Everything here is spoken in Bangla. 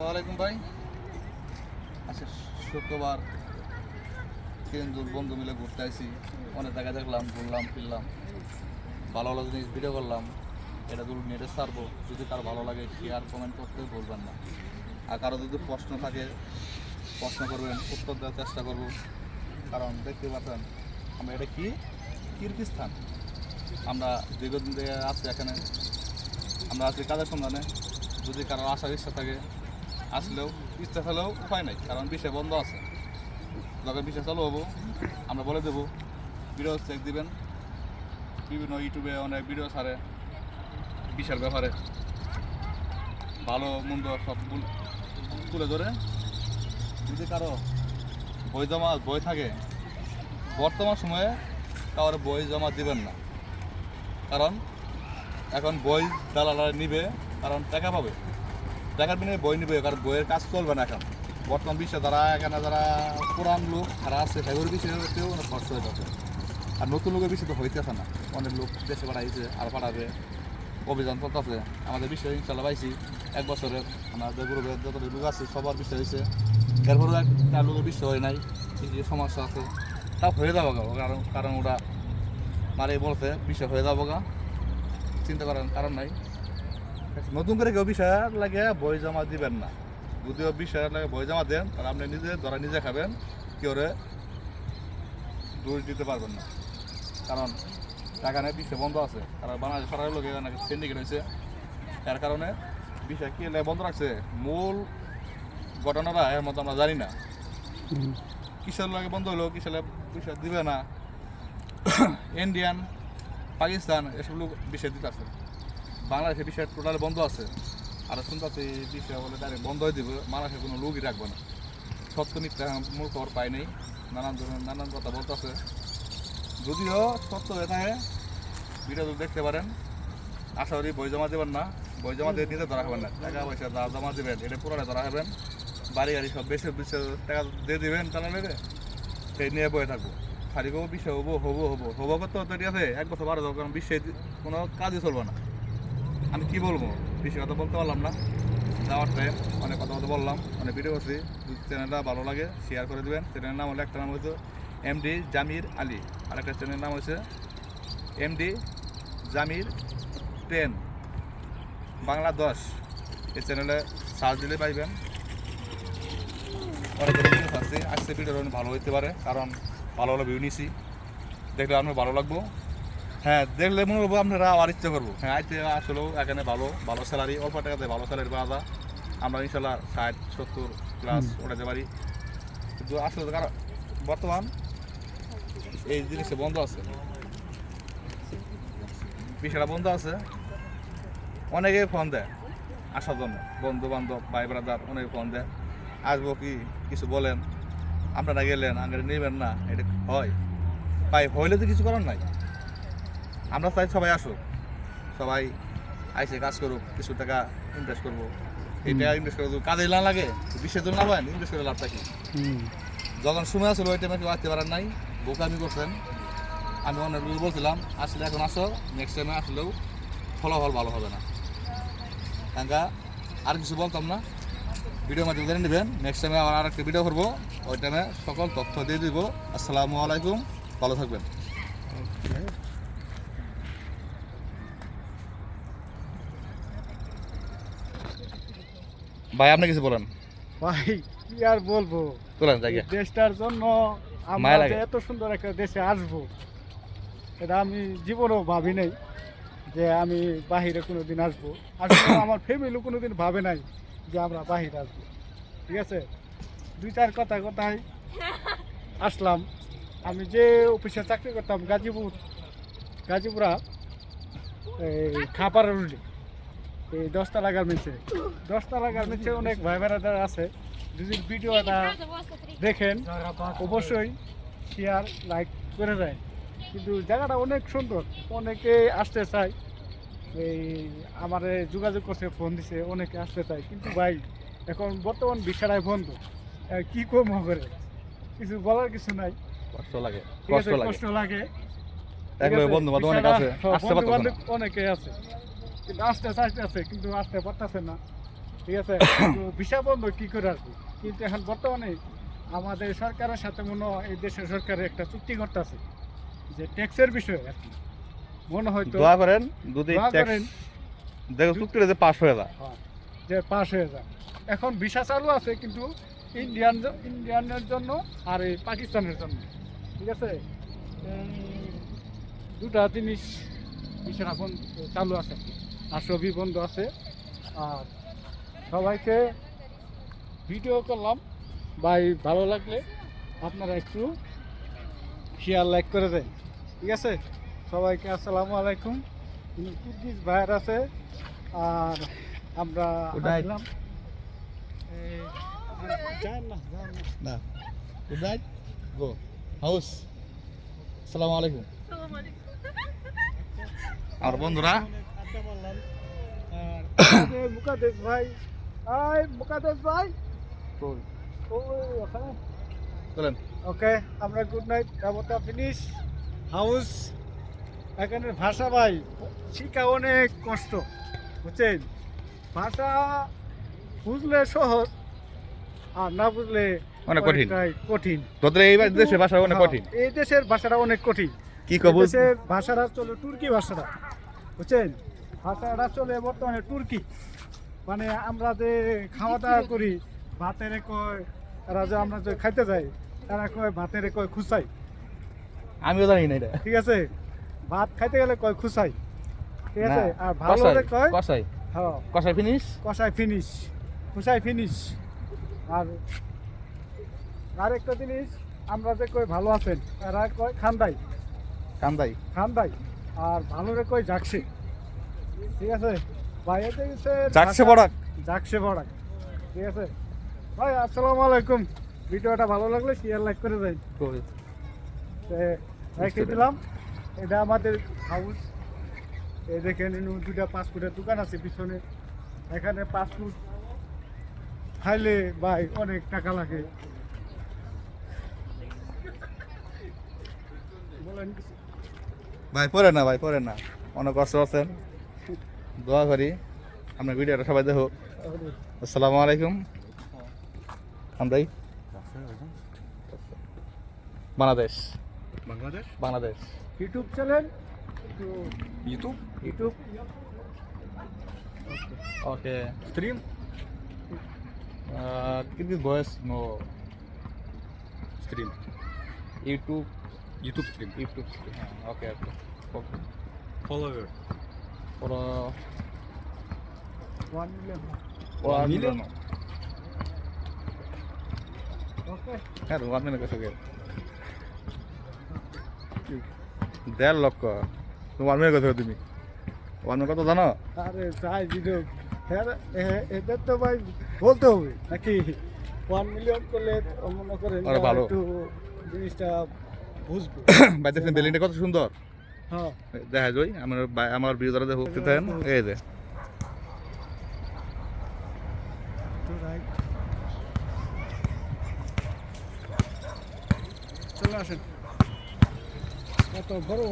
ওয়ালাইকুম ভাই। আচ্ছা শুক্রবার তিনজন বন্ধু মিলে ঘুরতে আসি অনেক জায়গায় দেখলাম, ঘুরলাম, ফিরলাম। ভালো ভালো জিনিস ভিডিও করলাম। এটা দূর নেটে ছাড়বো। যদি তার ভালো লাগে শেয়ার কমেন্ট করতে বলবেন না। আর কারও যদি প্রশ্ন থাকে, প্রশ্ন করবেন, উত্তর দেওয়ার চেষ্টা করব। কারণ দেখতে পাচ্ছেন, আমরা এটা কি? কিরগিস্তান। আমরা দীর্ঘদিন থেকে আছি এখানে। আমরা আছি কাজের সন্ধানে। যদি কারও আসার ইচ্ছা থাকে আসলেও ইচ্ছা থাকলেও উপায় নাই, কারণ বিষয় বন্ধ আছে। যখন বিষয় চালু হব, আমরা বলে দেবো ভিডিও চেক দিবেন। বিভিন্ন ইউটিউবে অনেক ভিডিও ছাড়ে বিষয়ের ব্যাপারে। ভালো, মন্দ সব তুল- ধরে। যদি কারও বই জমা, বই থাকে, বর্তমান সময়ে কারোর বই জমা দিবেন না। কারণ এখন বই দালালা নিবে, কারণ টাকা পাবে। টাকার বিনিময়ে বই নিবে, কারণ বইয়ের কাজ চলবে না এখন। বর্তমান বিশ্বে যারা, এখানে যারা পুরান লোক যারা আছে সেগুলোর বিষয়েও অনেক খরচ হয়ে যাচ্ছে। আর নতুন লোকের বিষয় তো হইতেছে না। অনেক লোক দেশে পাঠাইছে, আর পাঠাবে, অভিযান চলতেছে। আমাদের বিষয় ইনশাল্লাহ পাইছি, এক বছরের, আমাদের গ্রুপের যত লোক আছে, সবার বিষয় হয়েছে এরপরেও একটা লোকের বিষয় হয় নাই যে সমস্যা আছে তা হয়ে যাব গা, কারণ কারণ ওরা মারে বলছে বিষয় হয়ে যাব গা। চিন্তা করার কারণ নাই। নতুন করে কেউ বিষয় লাগে বই জমা দিবেন না। যদিও বিষয় লাগে বই জমা দেন তাহলে আপনি নিজে ধরা নিজে খাবেন কেউ দূর দিতে পারবেন না। কারণ এখানে বিষয় বন্ধ আছে। কারণ বাংলাদেশ সরকারের লোক এখানে সিন্ডিকেট হয়েছে। তার কারণে বিষয় কি বন্ধ রাখছে? মূল ঘটনাটা এর মতো আমরা জানি না। কিসের লাগে বন্ধ হলো কিসের বিষয় দিবে না? ইন্ডিয়ান পাকিস্তান এসব লোক বিষয় দিতে আছে বাংলাদেশের বিষয় টোটালি বন্ধ আছে। আর শুনতে বিষয় বলে ডাইরেক্ট বন্ধ হয়ে দিবে বাংলাদেশের কোনো লোকই রাখবে না। সত্য মিথ্যা মূল খবর পাই নেই। নানান ধরনের, নানান কথা বলতেছে। যদিও সত্য হয়ে থাকে, ভিডিও দেখতে পারেন। আশা করি বই জমা দেবেন না। বই জমা দিয়ে নিজে ধরা হবেন না। টাকা পয়সা যা জমা দেবেন, এটা পুরোটা ধরা হবেন বাড়ি গাড়ি সব বেশি বেশি টাকা দিয়ে দিবেন তাহলে সেই নিয়ে বয়ে থাকব। খালি করব বিষয় হব হব হব। হব করতে তো আছে, এক বছর বারো কারণ বিশ্বে কোনো কাজই চলবে না। আমি কি বলব? বেশি কথা বলতে পারলাম না। যাওয়ার টাইম অনেক কথা কথা বললাম, অনেক ভিডিও করছি। চ্যানেলটা ভালো লাগে শেয়ার করে দেবেন। চ্যানেলের নাম হলো, একটা নাম হচ্ছে এমডি জামির আলী আর একটা চ্যানেলের নাম হচ্ছে এমডি জামির টেন বাংলা দশ। এই চ্যানেলে সার্চ দিলে পাইবেন। অনেক ভিডিও আজকে ভিডিওটা অনেক ভালো হইতে পারে, কারণ ভালো ভালো ভিউ নিছি। দেখলে আপনার ভালো লাগবো। হ্যাঁ দেখলে মনে করব আপনারা আবার ইচ্ছা করব। হ্যাঁ আইতে আসলেও এখানে ভালো ভালো স্যালারি অল্প টাকাতে ভালো স্যালারি পাওয়া যায়। আমরা ইনশাল্লাহ ষাট সত্তর প্লাস ওঠাতে পারি। কিন্তু আসলে তো কারণ বর্তমান এই জিনিসটা বন্ধ আছে। বিষয়টা বন্ধ আছে। অনেকে ফোন দেয় আসার জন্য। বন্ধু বান্ধব ভাই ব্রাদার অনেকে ফোন দেয়। আসব কি? কিছু বলেন। আপনারা গেলেন আগে নেবেন না এটা হয়। ভাই হইলে তো কিছু করার নাই। আমরা চাই সবাই আসুক। সবাই আইসে কাজ করুক কিছু টাকা ইনভেস্ট করব। এই টাকা ইনভেস্ট করে কাজে না লাগে বিশ্বের জন্য লাভ হয় ইনভেস্ট করে লাভ কি? যখন সময় আসলো ওই টাইমে কেউ আসতে পারার নাই বোকামি করছেন। আমি অনেক লোক বলছিলাম আসলে এখন আসো নেক্সট টাইমে আসলেও ফলাফল ভালো হবে না। কাঙ্কা আর কিছু বলতাম না? ভিডিও মাধ্যমে জেনে নেবেন নেক্সট টাইমে আবার আরেকটা ভিডিও করব। ওই টাইমে সকল তথ্য দিয়ে দিব। আসসালামু আলাইকুম ভালো থাকবেন। ভাই আপনি কিছু বলেন। ভাই কি আর বলব? তোলেন জায়গা দেশটার জন্য আমরা এত সুন্দর একটা দেশে আসব এটা আমি জীবনেও ভাবি নাই যে আমি বাহিরে কোনো দিন আসব। আসলে আমার ফ্যামিলি কোনোদিন ভাবে নাই যে আমরা বাহিরে আসব। ঠিক আছে? দুই চার কথা কথাই আসলাম। আমি যে অফিসে চাকরি করতাম গাজীপুর গাজীপুরা এই খাপার উল্লি এই দশতলা গার্মেন্টসে। দশতলা গার্মেন্টসে অনেক ভাই বেড়াদার আছে। যদি ভিডিওটা দেখেন অবশ্যই শেয়ার লাইক করে দেয়। কিন্তু জায়গাটা অনেক সুন্দর। অনেকে আসতে চায়। এই আমার যোগাযোগ করছে ফোন দিছে অনেকে আসতে চায়। কিন্তু ভাই এখন বর্তমান বিষয়টাই বন্ধ। কি কম করে? কিছু বলার কিছু নাই। কষ্ট লাগে কষ্ট লাগে। কষ্ট লাগে। বান্ধব অনেক আছে। হ্যাঁ, আসতে আছে কিন্তু আসতে পারতেছে না। ঠিক আছে? ভিসা বন্ধ কি করে আসব? কিন্তু এখন বর্তমানে আমাদের সরকারের সাথে মনে হয় এই দেশের সরকারের একটা চুক্তি করতেছে যে ট্যাক্সের বিষয়ে আর কি। মনে হয়তো দোয়া করেন করেন। দেখো চুক্তিটা যে পাস হয়ে যায়। হ্যাঁ, যে পাস হয়ে যায়। এখন ভিসা চালু আছে কিন্তু ইন্ডিয়ান ইন্ডিয়ানের জন্য আর এই পাকিস্তানের জন্য। ঠিক আছে? দুটা জিনিস ভিসা এখন চালু আছে। সবই বন্ধ আছে। আর সবাইকে ভিডিও করলাম। ভাই ভালো লাগলে আপনারা একটু শেয়ার লাইক করে দেন। ঠিক আছে? সবাইকে আসসালামু আলাইকুম। তুর্কিশ ভাইয়ার আছে। আর আমরা আসলাম। না গুড নাইট গো হাউস। আসসালামু আলাইকুম। আর বন্ধুরা মারলাম আর আমাদের ভাই চলেন ওকে আমরা গুড নাইট ফিনিশ হাউস এখানের ভাষা ভাই শিখা অনেক কষ্ট বুঝছেন? ভাষা বুঝলে সহজ আর না বুঝলে অনেক কঠিন। কঠিন। তোদের এই দেশের ভাষা অনেক হ্যাঁ, কঠিন। এই দেশের ভাষাটা অনেক কঠিন। কি কব দেশের ভাষাটা চলে তুর্কি ভাষাটা বুঝছেন? ভাষাটা চলে বর্তমানে তুর্কি। মানে আমরা যে খাওয়া দাওয়া করি ভাতের কয় এরা যে আমরা যে খাইতে যাই তারা কয় ভাতের কয় খুসাই। আমিও জানি না এটা। ঠিক আছে? ভাত খাইতে গেলে কয় খুসাই। ঠিক আছে? আর ভালো কয়? কষাই হ্যাঁ। কষাই ফিনিশ কষাই ফিনিশ খুসাই ফিনিশ আর আরেকটা জিনিস আমরা যে কই ভালো আছেন এরা কয় খান্দাই। কান্দাই খান্দাই। আর ভালো রে কই জাকসে ঠিক আছে? ভাই গেছে যাচ্ছে বড়াক জাকসে বড়াক ঠিক আছে? ভাই আসসালামু আলাইকুম। ভিডিওটা ভালো লাগলে শেয়ার লাইক করে দেন। রেখে দিলাম। এটা আমাদের হাউস এই দেখেন দুটা পাসপোর্টের দোকান আছে পিছনে। এখানে পাসপোর্ট খাইলে ভাই অনেক টাকা লাগে। বলেন। ভাই পড়ে না ভাই পরে না। অনেক কষ্ট আছেন দোয়া করি। আপনার ভিডিওটা সবাই দেখো। আসসালামু আলাইকুম। আমরাই। Bangladesh. Bangladesh? Bangladesh. YouTube channel? YouTube? YouTube. Okay. Stream? কিন্তু voice no. Stream. YouTube. YouTube stream. YouTube হ্যাঁ okay okay. Okay por one million million? Okay হ্যাঁ ওয়ান মিলিয়ন দেড় লক্ষ। তুমি ওয়ান মিলিয়ন কত তুমি? ওয়ান মিলিয়ন কত জানো? আরে ভিডিও হ্যাঁ তো ভাই বলতে হবে। নাকি ওয়ান মিলিয়ন করলে মনে করেন ভালো। জিনিসটা বুঝব। ভাই দেখছেন বিল্ডিংটা কত সুন্দর? দেখা যায় আমার আমার বিরোধীরা দেখো থাকেন। এই যে। চলে আসেন। কত বড়